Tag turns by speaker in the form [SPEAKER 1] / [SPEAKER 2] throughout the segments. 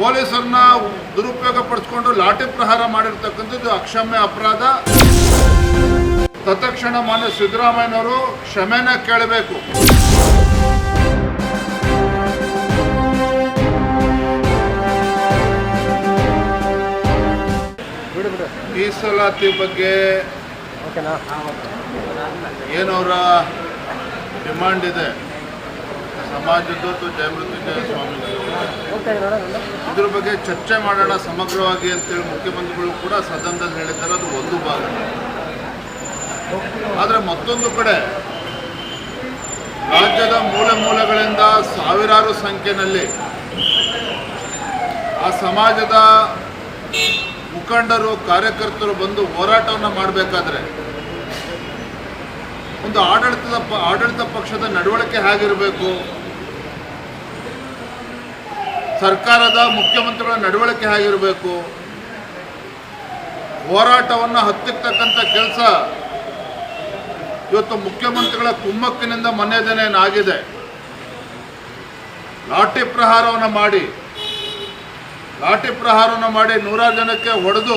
[SPEAKER 1] ಪೊಲೀಸರನ್ನ ದುರುಪಯೋಗ ಪಡಿಸ್ಕೊಂಡು ಲಾಠಿ ಪ್ರಹಾರ ಮಾಡಿರ್ತಕ್ಕಂಥದ್ದು ಅಕ್ಷಮ್ಯ ಅಪರಾಧ. ತತ್ಕ್ಷಣ ಮಾನ್ಯ ಸಿದ್ದರಾಮಯ್ಯನವರು ಕ್ಷಮೆನ ಕೇಳಬೇಕು. ಮೀಸಲಾತಿ ಬಗ್ಗೆ ಏನವರ ಡಿಮಾಂಡ್ ಇದೆ? ಸಮಾಜದ್ದು ಜಯಮೃತ್ಯುಂಜಯ
[SPEAKER 2] ನೋಡೋಣ
[SPEAKER 1] ಇದ್ರ ಬಗ್ಗೆ ಚರ್ಚೆ ಮಾಡೋಣ ಸಮಗ್ರವಾಗಿ ಅಂತೇಳಿ ಮುಖ್ಯಮಂತ್ರಿಗಳು ಕೂಡ ಸದನದಲ್ಲಿ ಹೇಳಿದ್ದಾರೆ. ಅದು ಒಂದು ಭಾಗ. ಆದರೆ ಮತ್ತೊಂದು ಕಡೆ ರಾಜ್ಯದ ಮೂಲೆ ಮೂಲೆಗಳಿಂದ ಸಾವಿರಾರು ಸಂಖ್ಯೆಯಲ್ಲಿ ಆ ಸಮಾಜದ ಮುಖಂಡರು, ಕಾರ್ಯಕರ್ತರು ಬಂದು ಹೋರಾಟವನ್ನು ಮಾಡಬೇಕಾದ್ರೆ ಒಂದು ಆಡಳಿತದ ಆಡಳಿತ ಪಕ್ಷದ ನಡವಳಿಕೆ ಹೇಗಿರಬೇಕು? ಸರ್ಕಾರದ ಮುಖ್ಯಮಂತ್ರಿಗಳ ನಡವಳಿಕೆ ಆಗಿರಬೇಕು ಹೋರಾಟವನ್ನು ಹತ್ತಿರ್ತಕ್ಕಂಥ ಕೆಲಸ ಇವತ್ತು ಮುಖ್ಯಮಂತ್ರಿಗಳ ಕುಮ್ಮಕ್ಕಿನಿಂದ ಮೊನ್ನೆ ದಿನ ಏನಾಗಿದೆ ಲಾಠಿ ಪ್ರಹಾರವನ್ನು ಮಾಡಿ, ಲಾಠಿ ಪ್ರಹಾರವನ್ನು ಮಾಡಿ ನೂರಾರು ಜನಕ್ಕೆ ಹೊಡೆದು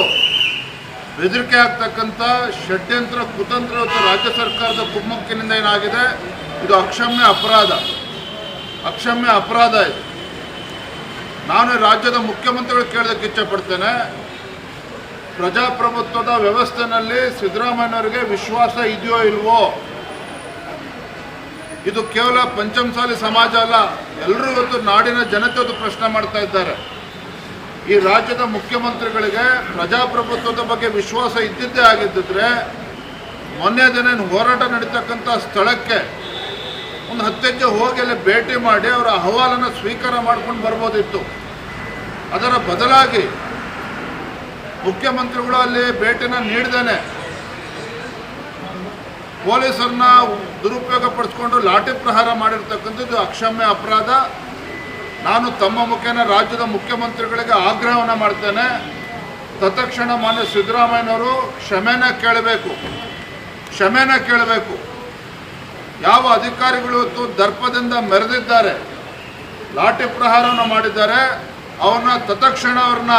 [SPEAKER 1] ಬೆದರಿಕೆ ಆಗ್ತಕ್ಕಂಥ ಷಡ್ಯಂತ್ರ, ಕುತಂತ್ರ ಇವತ್ತು ರಾಜ್ಯ ಸರ್ಕಾರದ ಕುಮ್ಮಕ್ಕಿನಿಂದ ಏನಾಗಿದೆ? ಇದು ಅಕ್ಷಮ್ಯ ಅಪರಾಧ. ಅಕ್ಷಮ್ಯ ಅಪರಾಧ ಇದು. ನಾನು ರಾಜ್ಯದ ಮುಖ್ಯಮಂತ್ರಿಗಳು ಕೇಳೋದಕ್ಕೆ ಇಚ್ಛಪಡ್ತೇನೆ. ಪ್ರಜಾಪ್ರಭುತ್ವದ ವ್ಯವಸ್ಥೆನಲ್ಲಿ ಸಿದ್ದರಾಮಯ್ಯನವರಿಗೆ ವಿಶ್ವಾಸ ಇದೆಯೋ ಇಲ್ವೋ? ಇದು ಕೇವಲ ಪಂಚಮಸಾಲಿ ಸಮಾಜ ಅಲ್ಲ, ಎಲ್ಲರೂ ಇವತ್ತು ನಾಡಿನ ಜನತೆ ಅದು ಪ್ರಶ್ನೆ ಮಾಡ್ತಾ ಇದ್ದಾರೆ. ಈ ರಾಜ್ಯದ ಮುಖ್ಯಮಂತ್ರಿಗಳಿಗೆ ಪ್ರಜಾಪ್ರಭುತ್ವದ ಬಗ್ಗೆ ವಿಶ್ವಾಸ ಇದ್ದಿದ್ದೇ ಆಗಿದ್ದಿದ್ರೆ, ಮೊನ್ನೆ ದಿನ ಹೋರಾಟ ನಡೀತಕ್ಕಂಥ ಸ್ಥಳಕ್ಕೆ ಒಂದು ಹತ್ತೆಜ್ಜೆ ಹೋಗಿ ಅಲ್ಲಿ ಭೇಟಿ ಮಾಡಿ ಅವರ ಅಹವಾಲನ್ನು ಸ್ವೀಕಾರ ಮಾಡ್ಕೊಂಡು ಬರ್ಬೋದಿತ್ತು. ಅದರ ಬದಲಾಗಿ ಮುಖ್ಯಮಂತ್ರಿಗಳು ಅಲ್ಲಿ ಭೇಟಿನ ನೀಡ್ದೇನೆ ಪೊಲೀಸರನ್ನ ದುರುಪಯೋಗ ಪಡಿಸ್ಕೊಂಡು ಲಾಠಿ ಪ್ರಹಾರ ಮಾಡಿರ್ತಕ್ಕಂಥದ್ದು ಅಕ್ಷಮ್ಯ ಅಪರಾಧ. ನಾನು ತಮ್ಮ ಮುಖೇನ ರಾಜ್ಯದ ಮುಖ್ಯಮಂತ್ರಿಗಳಿಗೆ ಆಗ್ರಹವನ್ನು ಮಾಡ್ತೇನೆ. ತತ್ಕ್ಷಣ ಮಾನ್ಯ ಸಿದ್ದರಾಮಯ್ಯನವರು ಕ್ಷಮೆನ ಕೇಳಬೇಕು. ಕ್ಷಮೆನ ಕೇಳಬೇಕು. ಯಾವ ಅಧಿಕಾರಿಗಳು ಇವತ್ತು ದರ್ಪದಿಂದ ಮೆರೆದಿದ್ದಾರೆ, ಲಾಠಿ ಪ್ರಹಾರವನ್ನು ಮಾಡಿದ್ದಾರೆ, ಅವ್ರನ್ನ ತತ್ಕ್ಷಣ ಅವ್ರನ್ನ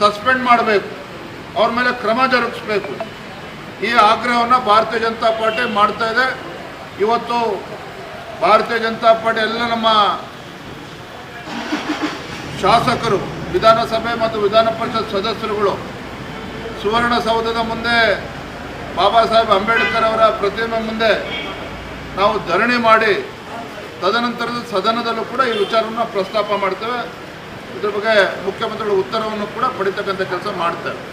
[SPEAKER 1] ಸಸ್ಪೆಂಡ್ ಮಾಡಬೇಕು, ಅವ್ರ ಮೇಲೆ ಕ್ರಮ ಜರುಗಿಸ್ಬೇಕು. ಈ ಆಗ್ರಹವನ್ನು ಭಾರತೀಯ ಜನತಾ ಪಾರ್ಟಿ ಮಾಡ್ತಾ ಇದೆ. ಇವತ್ತು ಭಾರತೀಯ ಜನತಾ ಪಾರ್ಟಿ ಎಲ್ಲ ನಮ್ಮ ಶಾಸಕರು, ವಿಧಾನಸಭೆ ಮತ್ತು ವಿಧಾನ ಪರಿಷತ್ ಸದಸ್ಯರುಗಳು ಸುವರ್ಣಸೌಧದ ಮುಂದೆ ಬಾಬಾ ಸಾಹೇಬ್ ಅಂಬೇಡ್ಕರ್ ಅವರ ಪ್ರತಿಮೆ ಮುಂದೆ ನಾವು ಧರಣಿ ಮಾಡಿ ತದನಂತರದ ಸದನದಲ್ಲೂ ಕೂಡ ಈ ವಿಚಾರವನ್ನು ಪ್ರಸ್ತಾಪ ಮಾಡ್ತೇವೆ. ಇದ್ರ ಬಗ್ಗೆ ಮುಖ್ಯಮಂತ್ರಿಗಳ ಉತ್ತರವನ್ನು ಕೂಡ ಪಡಿತಕ್ಕಂಥ ಕೆಲಸ ಮಾಡ್ತೇವೆ.